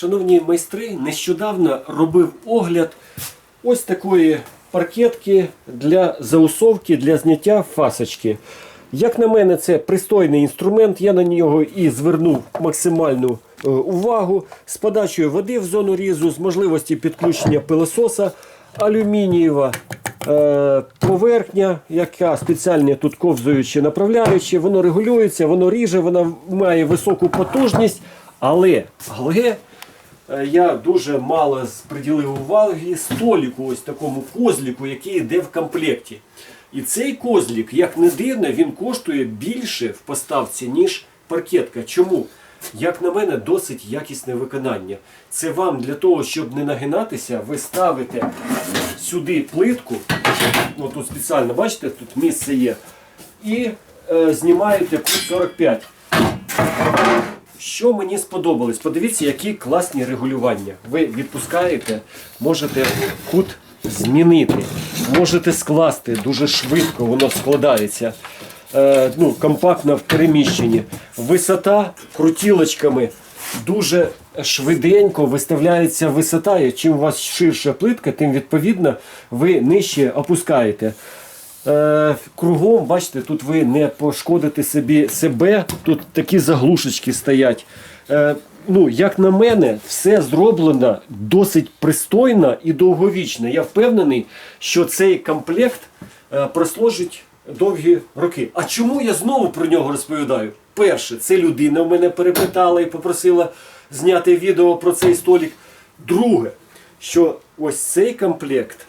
Шановні майстри, нещодавно робив огляд ось такої паркетки для заусовки для зняття фасочки. Як на мене, це пристойний інструмент. Я на нього і звернув максимальну е, увагу з подачею води в зону різу, з можливості підключення пилососа, алюмінієва е, поверхня, яка спеціальне тут ковзуюче направляюче, воно регулюється, воно ріже, вона має високу потужність, але, але я дуже мало приділив уваги століку, ось такому козліку, який йде в комплекті. І цей козлік, як не дивно, він коштує більше в поставці, ніж паркетка. Чому? Як на мене, досить якісне виконання. Це вам для того, щоб не нагинатися, ви ставите сюди плитку. От тут спеціально, бачите, тут місце є. І е, знімаєте кут 45. Що мені сподобалось? Подивіться, які класні регулювання. Ви відпускаєте, можете кут змінити, можете скласти дуже швидко, воно складається. Е, ну, компактно в переміщенні. Висота крутілочками дуже швиденько виставляється висота. Чим у вас ширша плитка, тим відповідно ви нижче опускаєте. Е, кругом, бачите, тут ви не пошкодите собі себе, тут такі заглушечки стоять. Е, ну, як на мене, все зроблено досить пристойно і довговічно. Я впевнений, що цей комплект е, прослужить довгі роки. А чому я знову про нього розповідаю? Перше, це людина в мене перепитала і попросила зняти відео про цей столик. Друге, що ось цей комплект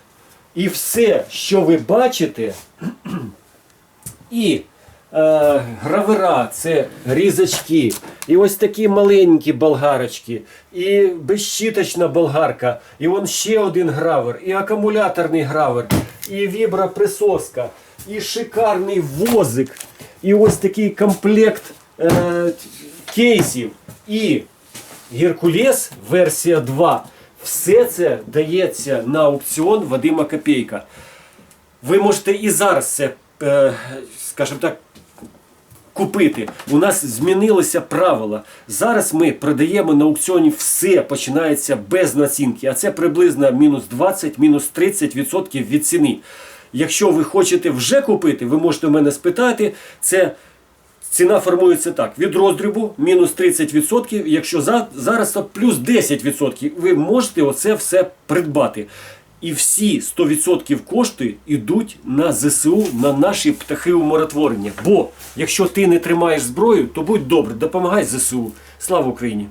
і все, що ви бачите, і е, гравера, це різачки, і ось такі маленькі болгарочки, і безщіточна болгарка, і вон ще один гравер, і акумуляторний гравер, і віброприсоска, і шикарний возик, і ось такий комплект е, кейсів, і Геркулес версія 2. Все це дається на аукціон Вадима Копейка. Ви можете і зараз це, е, скажімо так, купити. У нас змінилися правила. Зараз ми продаємо на аукціоні все починається без націнки, а це приблизно мінус 20, мінус 30% від ціни. Якщо ви хочете вже купити, ви можете в мене спитати. Це Ціна формується так: від роздрібу мінус 30%, якщо за, зараз то плюс 10%. Ви можете оце все придбати. І всі 100% кошти йдуть на ЗСУ, на наші птахи умиротворення. Бо якщо ти не тримаєш зброю, то будь добре, допомагай ЗСУ. Слава Україні!